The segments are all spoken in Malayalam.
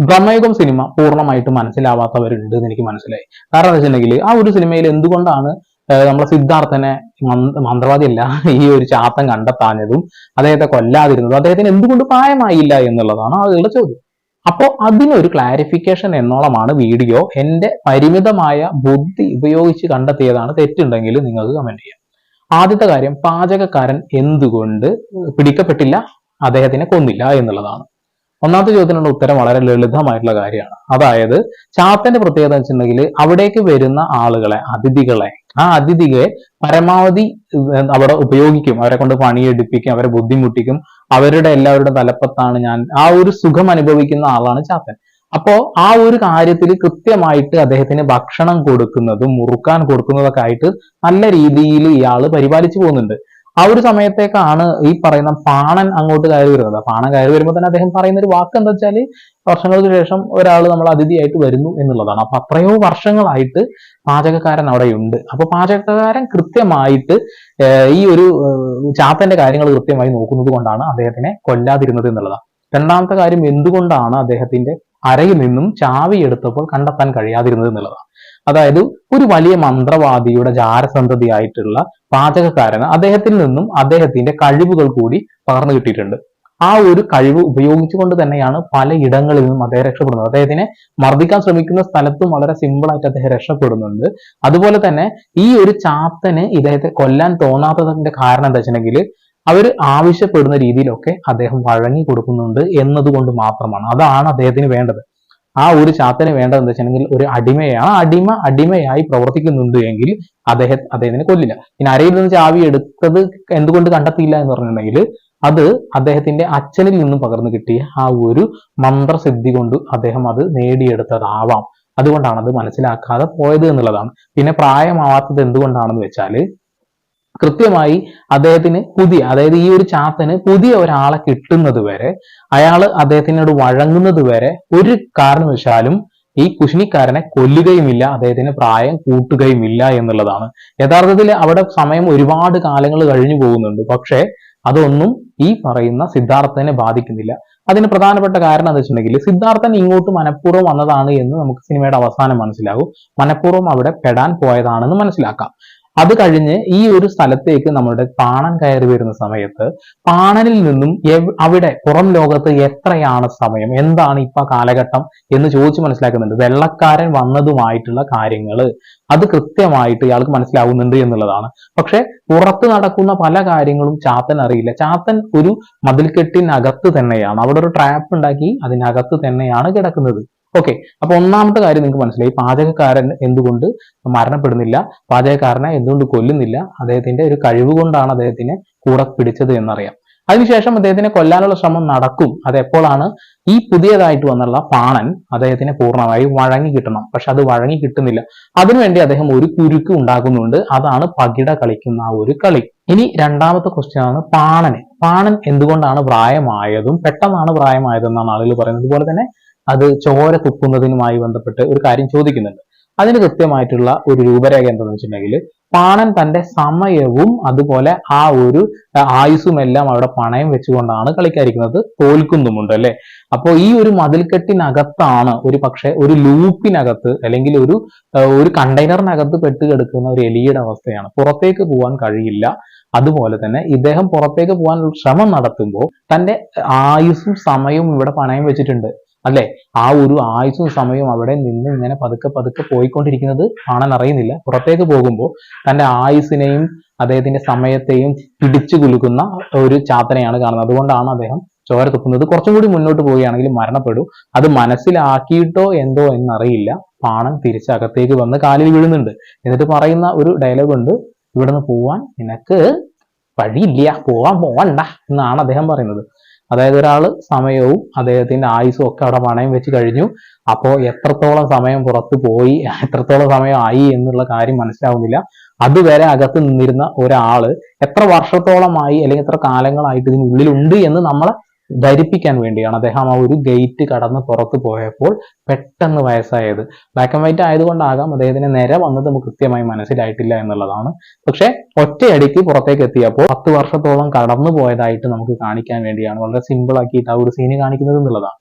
ബ്രഹ്മയുഗം സിനിമ പൂർണമായിട്ട് മനസ്സിലാവാത്തവരുണ്ട് എന്ന് എനിക്ക് മനസ്സിലായി. കാരണം എന്താ വെച്ചിട്ടുണ്ടെങ്കിൽ ആ ഒരു സിനിമയിൽ എന്തുകൊണ്ടാണ് നമ്മളെ സിദ്ധാർത്ഥനെ മന്ത്ര- മന്ത്രവാദിയല്ല ഈ ഒരു ചാത്തം കണ്ടെത്താഞ്ഞതും അദ്ദേഹത്തെ കൊല്ലാതിരുന്നതും അദ്ദേഹത്തിന് എന്തുകൊണ്ട് പ്രായമായില്ല എന്നുള്ളതാണ് ആളുകളുടെ ചോദ്യം. അപ്പോൾ അതിനൊരു ക്ലാരിഫിക്കേഷൻ എന്നോളമാണ് വീഡിയോ. എന്റെ പരിമിതമായ ബുദ്ധി ഉപയോഗിച്ച് കണ്ടെത്തിയതാണ് തെറ്റുണ്ടെങ്കിൽ നിങ്ങൾക്ക് കമന്റ് ചെയ്യാം. ആദ്യത്തെ കാര്യം പാചകക്കാരൻ എന്തുകൊണ്ട് പിടിക്കപ്പെട്ടില്ല അദ്ദേഹത്തിനെ കൊന്നില്ല എന്നുള്ളതാണ്. ഒന്നാമത്തെ ചോദ്യത്തിനുള്ള ഉത്തരം വളരെ ലളിതമായിട്ടുള്ള കാര്യമാണ്. അതായത് ചാത്തന്റെ പ്രത്യേകത വെച്ചിട്ടുണ്ടെങ്കിൽ അവിടേക്ക് വരുന്ന ആളുകളെ അതിഥികളെ ആ അതിഥിയെ പരമാവധി അവിടെ ഉപയോഗിക്കും. അവരെ കൊണ്ട് പണിയെടുപ്പിക്കും അവരെ ബുദ്ധിമുട്ടിക്കും. അവരുടെ എല്ലാവരുടെ തലപ്പത്താണ് ഞാൻ ആ ഒരു സുഖം അനുഭവിക്കുന്ന ആളാണ് ചാത്തൻ. അപ്പോ ആ ഒരു കാര്യത്തിൽ കൃത്യമായിട്ട് അദ്ദേഹത്തിന് ഭക്ഷണം കൊടുക്കുന്നതും മുറുക്കാൻ കൊടുക്കുന്നതൊക്കെ ആയിട്ട് നല്ല രീതിയിൽ ഇയാൾ പരിപാലിച്ചു പോകുന്നുണ്ട്. ആ ഒരു സമയത്തേക്കാണ് ഈ പറയുന്ന പാണൻ അങ്ങോട്ട് കയറി വരുന്നത്. പാണൻ കയറി വരുമ്പോൾ തന്നെ അദ്ദേഹം പറയുന്ന ഒരു വാക്ക് എന്താ വെച്ചാൽ വർഷങ്ങൾക്ക് ശേഷം ഒരാൾ നമ്മൾ അതിഥിയായിട്ട് വരുന്നു എന്നുള്ളതാണ്. അപ്പൊ അത്രയോ വർഷങ്ങളായിട്ട് പാചകക്കാരൻ അവിടെയുണ്ട്. അപ്പൊ പാചകക്കാരൻ കൃത്യമായിട്ട് ഈ ഒരു ചാത്തന്റെ കാര്യങ്ങൾ കൃത്യമായി നോക്കുന്നത് കൊണ്ടാണ് അദ്ദേഹത്തിനെ കൊല്ലാതിരുന്നത് എന്നുള്ളതാണ്. രണ്ടാമത്തെ കാര്യം എന്തുകൊണ്ടാണ് അദ്ദേഹത്തിന്റെ അരയിൽ നിന്നും ചാവി എടുത്തപ്പോൾ കണ്ടെത്താൻ കഴിയാതിരുന്നത് എന്നുള്ളതാണ്. അതായത് ഒരു വലിയ മന്ത്രവാദിയുടെ ജാരസന്തതിയായിട്ടുള്ള പാചകക്കാരന് അദ്ദേഹത്തിൽ നിന്നും അദ്ദേഹത്തിന്റെ കഴിവുകൾ കൂടി പകർന്നു കിട്ടിയിട്ടുണ്ട്. ആ ഒരു കഴിവ് ഉപയോഗിച്ചുകൊണ്ട് തന്നെയാണ് പല ഇടങ്ങളിൽ നിന്നും അദ്ദേഹം രക്ഷപ്പെടുന്നത്. അദ്ദേഹത്തിനെ മർദ്ദിക്കാൻ ശ്രമിക്കുന്ന സ്ഥലത്തും വളരെ സിമ്പിൾ ആയിട്ട് അദ്ദേഹം രക്ഷപ്പെടുന്നുണ്ട്. അതുപോലെ തന്നെ ഈ ഒരു ചാത്തന് ഇദ്ദേഹത്തെ കൊല്ലാൻ തോന്നാത്തതിന്റെ കാരണം എന്താ വെച്ചിട്ടുണ്ടെങ്കിൽ അവർ ആവശ്യപ്പെടുന്ന രീതിയിലൊക്കെ അദ്ദേഹം വഴങ്ങി കൊടുക്കുന്നുണ്ട് എന്നതുകൊണ്ട് മാത്രമാണ്. അതാണ് അദ്ദേഹത്തിന് വേണ്ടത്. ആ ഒരു ചാത്തന് വേണ്ടത് എന്താ വെച്ചിട്ടുണ്ടെങ്കിൽ ഒരു അടിമയാണ്. അടിമ അടിമയായി പ്രവർത്തിക്കുന്നുണ്ട് എങ്കിൽ അദ്ദേഹം അദ്ദേഹത്തിനെ കൊല്ലില്ല. പിന്നെ അരയിൽ നിന്ന് ചാവി എടുത്തത് എന്തുകൊണ്ട് കണ്ടെത്തിയില്ല എന്ന് പറഞ്ഞിട്ടുണ്ടെങ്കിൽ അത് അദ്ദേഹത്തിന്റെ അച്ഛനിൽ നിന്നും പകർന്നു കിട്ടിയ ആ ഒരു മന്ത്രസിദ്ധി കൊണ്ട് അദ്ദേഹം അത് നേടിയെടുത്തതാവാം. അതുകൊണ്ടാണ് അത് മനസ്സിലാക്കാതെ പോയത് എന്നുള്ളതാണ്. പിന്നെ പ്രായമാവാത്തത് എന്തുകൊണ്ടാണെന്ന് വെച്ചാൽ കൃത്യമായി അദ്ദേഹത്തിന് പുതിയ അതായത് ഈ ഒരു ചാത്തന് പുതിയ ഒരാളെ കിട്ടുന്നത് വരെ അയാൾ അദ്ദേഹത്തിനോട് വഴങ്ങുന്നത് വരെ ഒരു കാരണവശാലും ഈ കുശിനിക്കാരനെ കൊല്ലുകയുമില്ല അദ്ദേഹത്തിന് പ്രായം കൂട്ടുകയുമില്ല എന്നുള്ളതാണ്. യഥാർത്ഥത്തിൽ അവിടെ സമയം ഒരുപാട് കാലങ്ങൾ കഴിഞ്ഞു പോകുന്നുണ്ട്. പക്ഷേ അതൊന്നും ഈ പറയുന്ന സിദ്ധാർത്ഥനെ ബാധിക്കുന്നില്ല. അതിന് പ്രധാനപ്പെട്ട കാരണം എന്താ വെച്ചിട്ടുണ്ടെങ്കിൽ സിദ്ധാർത്ഥൻ ഇങ്ങോട്ട് മനഃപൂർവം വന്നതാണ് എന്ന് നമുക്ക് സിനിമയുടെ അവസാനം മനസ്സിലാകും. മനഃപൂർവം അവിടെ പെടാൻ പോയതാണെന്ന് മനസ്സിലാക്കാം. അത് കഴിഞ്ഞ് ഈ ഒരു സ്ഥലത്തേക്ക് നമ്മുടെ പാണൻ കയറി വരുന്ന സമയത്ത് പാണനിൽ നിന്നും അവിടെ പുറം ലോകത്ത് എത്രയാണ് സമയം? എന്താണ് ഇപ്പൊ കാലഘട്ടം എന്ന് ചോദിച്ച് മനസ്സിലാക്കുന്നുണ്ട്. വെള്ളക്കാരൻ വന്നതുമായിട്ടുള്ള കാര്യങ്ങൾ അത് കൃത്യമായിട്ട് ഇയാൾക്ക് മനസ്സിലാവുന്നുണ്ട് എന്നുള്ളതാണ്. പക്ഷെ പുറത്ത് നടക്കുന്ന പല കാര്യങ്ങളും ചാത്തൻ അറിയില്ല. ചാത്തൻ ഒരു മതിൽക്കെട്ടിനകത്ത് തന്നെയാണ്. അവിടെ ഒരു ട്രാപ്പ് ഉണ്ടാക്കി അതിനകത്ത് തന്നെയാണ് കിടക്കുന്നത്. ഓക്കെ അപ്പൊ ഒന്നാമത്തെ കാര്യം നിങ്ങൾക്ക് മനസ്സിലായി. പാചകക്കാരൻ എന്തുകൊണ്ട് മരണപ്പെടുന്നില്ല? പാചകക്കാരനെ എന്തുകൊണ്ട് കൊല്ലുന്നില്ല? അദ്ദേഹത്തിന്റെ ഒരു കഴിവ് കൊണ്ടാണ് അദ്ദേഹത്തിനെ കൂടെ പിടിച്ചത് എന്നറിയാം. അതിനുശേഷം അദ്ദേഹത്തിനെ കൊല്ലാനുള്ള ശ്രമം നടക്കും. അത് എപ്പോഴാണ്? ഈ പുതിയതായിട്ട് വന്നുള്ള പാണൻ അദ്ദേഹത്തിനെ പൂർണമായി വഴങ്ങി കിട്ടണം. പക്ഷെ അത് വഴങ്ങി കിട്ടുന്നില്ല. അതിനുവേണ്ടി അദ്ദേഹം ഒരു കുരുക്ക് ഉണ്ടാക്കുന്നുണ്ട്. അതാണ് പകിട കളിക്കുന്ന ആ ഒരു കളി. ഇനി രണ്ടാമത്തെ ക്വസ്റ്റ്യൻ ആണ് പാണന്. പാണൻ എന്തുകൊണ്ടാണ് പ്രായമായതും പെട്ടെന്നാണ് പ്രായമായതെന്നാണ് ആളുകൾ പറയുന്നത്. അതുപോലെ തന്നെ അത് ചോര തുപ്പുന്നതിനുമായി ബന്ധപ്പെട്ട് ഒരു കാര്യം ചോദിക്കുന്നുണ്ട്. അതിന് കൃത്യമായിട്ടുള്ള ഒരു രൂപരേഖ എന്താണെന്ന് വെച്ചിട്ടുണ്ടെങ്കിൽ പാണൻ തന്റെ സമയവും അതുപോലെ ആ ഒരു ആയുസ്സുമെല്ലാം അവിടെ പണയം വെച്ചുകൊണ്ടാണ് കളിക്കാതിരിക്കുന്നത് തോൽക്കുന്നുമുണ്ട് അല്ലെ? അപ്പോൾ ഈ ഒരു മതിൽക്കെട്ടിനകത്താണ് ഒരു പക്ഷെ ഒരു ലൂപ്പിനകത്ത് അല്ലെങ്കിൽ ഒരു ഒരു കണ്ടെയ്നറിനകത്ത് പെട്ട് കിടക്കുന്ന ഒരു എലിയുടെ അവസ്ഥയാണ്. പുറത്തേക്ക് പോകാൻ കഴിയില്ല. അതുപോലെ തന്നെ ഇദ്ദേഹം പുറത്തേക്ക് പോകാൻ ശ്രമം നടത്തുമ്പോൾ തന്റെ ആയുസ്സും സമയവും ഇവിടെ പണയം വെച്ചിട്ടുണ്ട്. അല്ലെ? ആ ഒരു ആയുസും സമയവും അവിടെ നിന്ന് ഇങ്ങനെ പതുക്കെ പതുക്കെ പോയിക്കൊണ്ടിരിക്കുന്നത് കാണാൻ അറിയുന്നില്ല. പുറത്തേക്ക് പോകുമ്പോൾ തന്റെ ആയുസിനെയും അദ്ദേഹത്തിന്റെ സമയത്തെയും പിടിച്ചു കുലുക്കുന്ന ഒരു ചാത്തനെയാണ് കാണുന്നത്. അതുകൊണ്ടാണ് അദ്ദേഹം ചോര തുപ്പുന്നത്. കുറച്ചും കൂടി മുന്നോട്ട് പോവുകയാണെങ്കിൽ മരണപ്പെടും. അത് മനസ്സിലാക്കിയിട്ടോ എന്തോ എന്നറിയില്ല. പാണം തിരിച്ചകത്തേക്ക് വന്ന് കാലിൽ വീഴുന്നുണ്ട്. എന്നിട്ട് പറയുന്ന ഒരു ഡയലോഗ് ഉണ്ട്. ഇവിടുന്ന് പോവാൻ നിനക്ക് വഴിയില്ല. പോവാൻ പോവണ്ട എന്നാണ് അദ്ദേഹം പറയുന്നത്. അതായത് ഒരാൾ സമയവും അദ്ദേഹത്തിന്റെ ആയുസും ഒക്കെ അവിടെ പണയം വെച്ച് കഴിഞ്ഞു. അപ്പോൾ എത്രത്തോളം സമയം പുറത്ത് പോയി എത്രത്തോളം സമയം ആയി എന്നുള്ള കാര്യം മനസ്സിലാവുന്നില്ല. അതുവരെ അകത്ത് നിന്നിരുന്ന ഒരാൾ എത്ര വർഷത്തോളമായി അല്ലെങ്കിൽ എത്ര കാലങ്ങളായിട്ട് ഇതിനുള്ളിലുണ്ട് എന്ന് നമ്മളെ ധരിപ്പിക്കാൻ വേണ്ടിയാണ്. അദ്ദേഹം ആ ഒരു ഗേറ്റ് കടന്ന് പുറത്ത് പോയപ്പോൾ പെട്ടെന്ന് വയസ്സായത്. ബ്ലാക്ക് ആൻഡ് വൈറ്റ് ആയതുകൊണ്ടാകാം അദ്ദേഹത്തിന് നിര വന്നത് നമുക്ക് കൃത്യമായി മനസ്സിലായിട്ടില്ല എന്നുള്ളതാണ്. പക്ഷേ ഒറ്റയടിക്ക് പുറത്തേക്ക് എത്തിയപ്പോൾ പത്ത് വർഷത്തോളം കടന്നു പോയതായിട്ട് നമുക്ക് കാണിക്കാൻ വേണ്ടിയാണ്. വളരെ സിമ്പിൾ ആക്കിയിട്ട് ആ ഒരു സീന് കാണിക്കുന്നത് എന്നുള്ളതാണ്.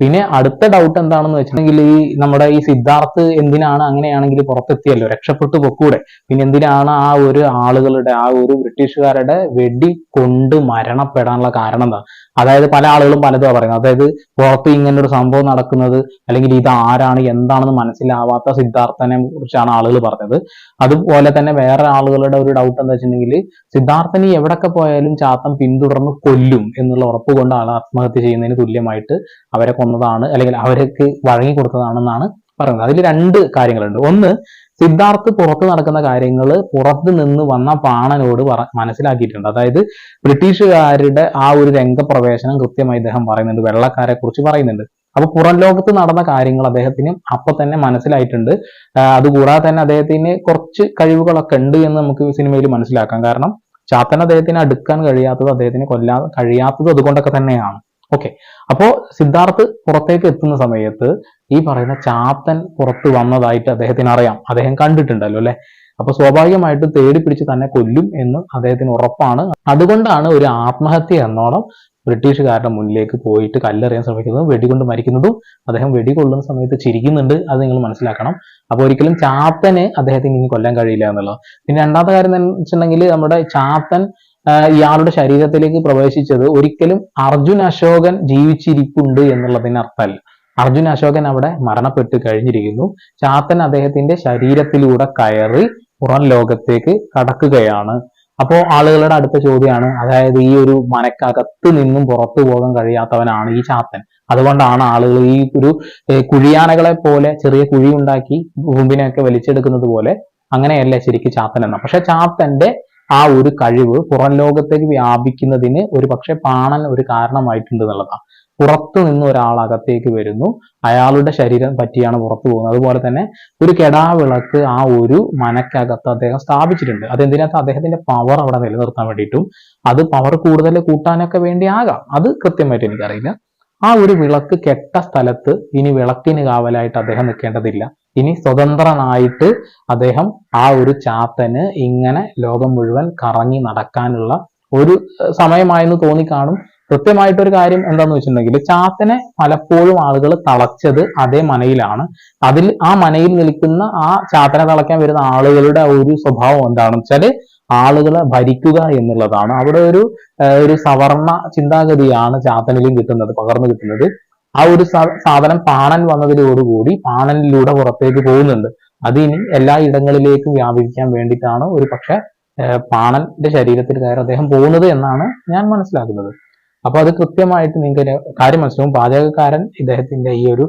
പിന്നെ അടുത്ത ഡൗട്ട് എന്താണെന്ന് വെച്ചിട്ടുണ്ടെങ്കിൽ ഈ നമ്മുടെ ഈ സിദ്ധാർത്ഥ് എന്തിനാണ് അങ്ങനെയാണെങ്കിൽ പുറത്തെത്തിയല്ലോ രക്ഷപ്പെട്ടു പൊക്കൂടെ. പിന്നെ എന്തിനാണ് ആ ഒരു ആളുകളുടെ ആ ഒരു ബ്രിട്ടീഷുകാരുടെ വെടി കൊണ്ട് മരണപ്പെടാനുള്ള കാരണം എന്താ? അതായത് പല ആളുകളും പലതും പറയുന്നത്. അതായത് പുറത്ത് ഇങ്ങനെ ഒരു സംഭവം നടക്കുന്നത് അല്ലെങ്കിൽ ഇത് ആരാണ് എന്താണെന്ന് മനസ്സിലാവാത്ത സിദ്ധാർത്ഥനെ കുറിച്ചാണ് ആളുകൾ പറഞ്ഞത്. അതുപോലെ തന്നെ വേറെ ആളുകളുടെ ഒരു ഡൗട്ട് എന്താ വെച്ചിട്ടുണ്ടെങ്കിൽ സിദ്ധാർത്ഥന് എവിടൊക്കെ പോയാലും ചാത്തം പിന്തുടർന്ന് കൊല്ലും എന്നുള്ള ഉറപ്പ് കൊണ്ടാണ് ആത്മഹത്യ ചെയ്യുന്നതിന് തുല്യമായിട്ട് അവരെ കൊന്നതാണ് അല്ലെങ്കിൽ അവർക്ക് വഴങ്ങി കൊടുത്തതാണെന്നാണ് പറയുന്നത്. അതിൽ രണ്ട് കാര്യങ്ങളുണ്ട്. ഒന്ന് സിദ്ധാർത്ഥ് പുറത്ത് നടക്കുന്ന കാര്യങ്ങൾ പുറത്ത് നിന്ന് വന്ന പാണനോട് പറ മനസ്സിലാക്കിയിട്ടുണ്ട്. അതായത് ബ്രിട്ടീഷുകാരുടെ ആ ഒരു രംഗപ്രവേശനം കൃത്യമായി ഇദ്ദേഹം പറയുന്നുണ്ട്. വെള്ളക്കാരെ കുറിച്ച് പറയുന്നുണ്ട്. അപ്പൊ പുറം ലോകത്ത് നടന്ന കാര്യങ്ങൾ അദ്ദേഹത്തിന് അപ്പൊ തന്നെ മനസ്സിലായിട്ടുണ്ട്. അതുകൂടാതെ തന്നെ അദ്ദേഹത്തിന് കുറച്ച് കഴിവുകളൊക്കെ ഉണ്ട് എന്ന് നമുക്ക് സിനിമയിൽ മനസ്സിലാക്കാം. കാരണം ചാത്തൻ അദ്ദേഹത്തിന് അടുക്കാൻ കഴിയാത്തത് അദ്ദേഹത്തിന് കൊല്ലാ കഴിയാത്തത് അതുകൊണ്ടൊക്കെ തന്നെയാണ്. ഓക്കെ അപ്പോ സിദ്ധാർത്ഥ് പുറത്തേക്ക് എത്തുന്ന സമയത്ത് ഈ പറയുന്ന ചാത്തൻ പുറത്ത് വന്നതായിട്ട് അദ്ദേഹത്തിന് അറിയാം. അദ്ദേഹം കണ്ടിട്ടുണ്ടല്ലോ അല്ലെ? അപ്പൊ സ്വാഭാവികമായിട്ടും തേടി പിടിച്ച് തന്നെ കൊല്ലും എന്ന് അദ്ദേഹത്തിന് ഉറപ്പാണ്. അതുകൊണ്ടാണ് ഒരു ആത്മഹത്യ എന്നോണം ബ്രിട്ടീഷുകാരുടെ മുന്നിലേക്ക് പോയിട്ട് കല്ലെറിയാൻ ശ്രമിക്കുന്നതും വെടികൊണ്ട് മരിക്കുന്നതും അദ്ദേഹം വെടി കൊള്ളുന്ന സമയത്ത് ചിരിക്കുന്നുണ്ട്. അത് നിങ്ങൾ മനസ്സിലാക്കണം. അപ്പൊ ഒരിക്കലും ചാത്തനെ അദ്ദേഹത്തിന് ഇനി കൊല്ലാൻ കഴിയില്ല എന്നുള്ളത്. പിന്നെ രണ്ടാമത്തെ കാര്യം എന്ന് വെച്ചിട്ടുണ്ടെങ്കിൽ നമ്മുടെ ചാത്തൻ ഇയാളുടെ ശരീരത്തിലേക്ക് പ്രവേശിച്ചത് ഒരിക്കലും അർജുൻ അശോകൻ ജീവിച്ചിരിപ്പുണ്ട് എന്നുള്ളതിന് അർത്ഥമല്ല അർജുൻ അശോകൻ അവിടെ മരണപ്പെട്ട് കഴിഞ്ഞിരിക്കുന്നു. ചാത്തൻ അദ്ദേഹത്തിന്റെ ശരീരത്തിലൂടെ കയറി പുറം ലോകത്തേക്ക് കടക്കുകയാണ്. അപ്പോൾ ആളുകളുടെ അടുത്ത ചോദ്യമാണ് അതായത് ഈ ഒരു മനക്കകത്ത് നിന്നും പുറത്തു പോകാൻ കഴിയാത്തവനാണ് ഈ ചാത്തൻ. അതുകൊണ്ടാണ് ആളുകൾ ഈ ഒരു കുഴിയാനകളെ പോലെ ചെറിയ കുഴി ഉണ്ടാക്കി ഭൂമിനെയൊക്കെ വലിച്ചെടുക്കുന്നത് പോലെ അങ്ങനെയല്ല ശരിക്കും ചാത്തൻ എന്ന. പക്ഷെ ചാത്തന്റെ ആ ഒരു കഴിവ് പുറം ലോകത്തേക്ക് വ്യാപിക്കുന്നതിന് ഒരു പക്ഷെ പാണൻ ഒരു കാരണമായിട്ടുണ്ട് എന്നുള്ളതാണ്. പുറത്തു നിന്ന് ഒരാൾ അകത്തേക്ക് വരുന്നു അയാളുടെ ശരീരം പറ്റിയാണ് പുറത്തു പോകുന്നത്. അതുപോലെ തന്നെ ഒരു കെടാവിളക്ക് ആ ഒരു മനക്കകത്ത് അദ്ദേഹം സ്ഥാപിച്ചിട്ടുണ്ട്. അതെന്തിനകത്ത്? അദ്ദേഹത്തിന്റെ പവർ അവിടെ നിലനിർത്താൻ വേണ്ടിയിട്ടും അത് പവർ കൂടുതൽ കൂട്ടാനൊക്കെ വേണ്ടി ആകാം. അത് കൃത്യമായിട്ട് എനിക്കറിയില്ല. ആ ഒരു വിളക്ക് കെട്ട സ്ഥലത്ത് ഇനി വിളക്കിന് കാവലായിട്ട് അദ്ദേഹം നിൽക്കേണ്ടതില്ല. ഇനി സ്വതന്ത്രനായിട്ട് അദ്ദേഹം ആ ഒരു ചാത്തന് ഇങ്ങനെ ലോകം മുഴുവൻ കറങ്ങി നടക്കാനുള്ള ഒരു സമയമായെന്ന് തോന്നിക്കാണും. കൃത്യമായിട്ടൊരു കാര്യം എന്താന്ന് വെച്ചിട്ടുണ്ടെങ്കിൽ ചാത്തനെ പലപ്പോഴും ആളുകൾ തളച്ചത് അതേ മനയിലാണ്. അതിൽ ആ മനയിൽ നിൽക്കുന്ന ആ ചാത്തനെ തളയ്ക്കാൻ വരുന്ന ആളുകളുടെ ഒരു സ്വഭാവം എന്താണെന്ന് വെച്ചാൽ ആളുകളെ ഭരിക്കുക എന്നുള്ളതാണ്. അവിടെ ഒരു ഒരു സവർണ ചിന്താഗതിയാണ് ചാത്തനിലും കിട്ടുന്നത് പകർന്നു കിട്ടുന്നത്. ആ ഒരു സാധനം പാണൻ വന്നതിലോടുകൂടി പാണനിലൂടെ പുറത്തേക്ക് പോകുന്നുണ്ട്. അത് ഇനി എല്ലാ ഇടങ്ങളിലേക്കും വ്യാപിക്കാൻ വേണ്ടിയിട്ടാണ് ഒരു പക്ഷെ പാണന്റെ ശരീരത്തിൽ കയറി അദ്ദേഹം പോകുന്നത് എന്നാണ് ഞാൻ മനസ്സിലാക്കുന്നത്. അപ്പൊ അത് കൃത്യമായിട്ട് നിങ്ങൾക്ക് കാര്യം മനസ്സിലാവും. പാചകക്കാരൻ ഇദ്ദേഹത്തിന്റെ ഈ ഒരു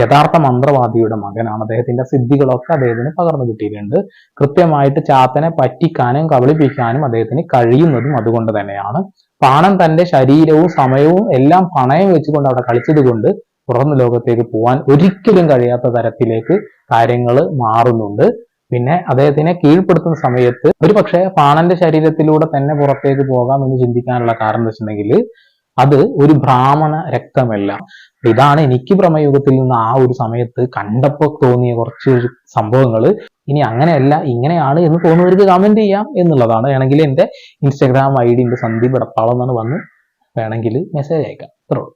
യഥാർത്ഥ മന്ത്രവാദിയുടെ മകനാണ്. അദ്ദേഹത്തിന്റെ സിദ്ധികളൊക്കെ അദ്ദേഹത്തിന് പകർന്നു കിട്ടിയിട്ടുണ്ട്. കൃത്യമായിട്ട് ചാത്തനെ പറ്റിക്കാനും കബളിപ്പിക്കാനും അദ്ദേഹത്തിന് കഴിയുന്നതും അതുകൊണ്ട് തന്നെയാണ്. പാണൻ തന്റെ ശരീരവും സമയവും എല്ലാം പണയം വെച്ചുകൊണ്ട് അവിടെ കളിച്ചത് കൊണ്ട് പുറം ലോകത്തേക്ക് പോകാൻ ഒരിക്കലും കഴിയാത്ത തരത്തിലേക്ക് കാര്യങ്ങൾ മാറുന്നുണ്ട്. പിന്നെ അദ്ദേഹത്തിനെ കീഴ്പ്പെടുത്തുന്ന സമയത്ത് ഒരു പക്ഷേ പാണന്റെ ശരീരത്തിലൂടെ തന്നെ പുറത്തേക്ക് പോകാം എന്ന് ചിന്തിക്കാനുള്ള കാരണം എന്ന് വെച്ചിട്ടുണ്ടെങ്കിൽ അത് ഒരു ബ്രാഹ്മണ രക്തമല്ല. ഇതാണ് എനിക്ക് പ്രമയുഗത്തിൽ നിന്ന് ആ ഒരു സമയത്ത് കണ്ടപ്പോൾ തോന്നിയ കുറച്ച് സംഭവങ്ങൾ ഇനി അങ്ങനെയല്ല ഇങ്ങനെയാണ് എന്ന് തോന്നുന്നവർക്ക് കമന്റ് ചെയ്യാം എന്നുള്ളതാണ്. വേണമെങ്കിൽ എന്റെ ഇൻസ്റ്റാഗ്രാം ഐ ഡി ഉണ്ട് സന്ദീപ് ഇടപ്പാളം എന്നാണ് വന്ന് വേണമെങ്കിൽ മെസ്സേജ് അയക്കാം. ഇത്രേ ഉള്ളൂ.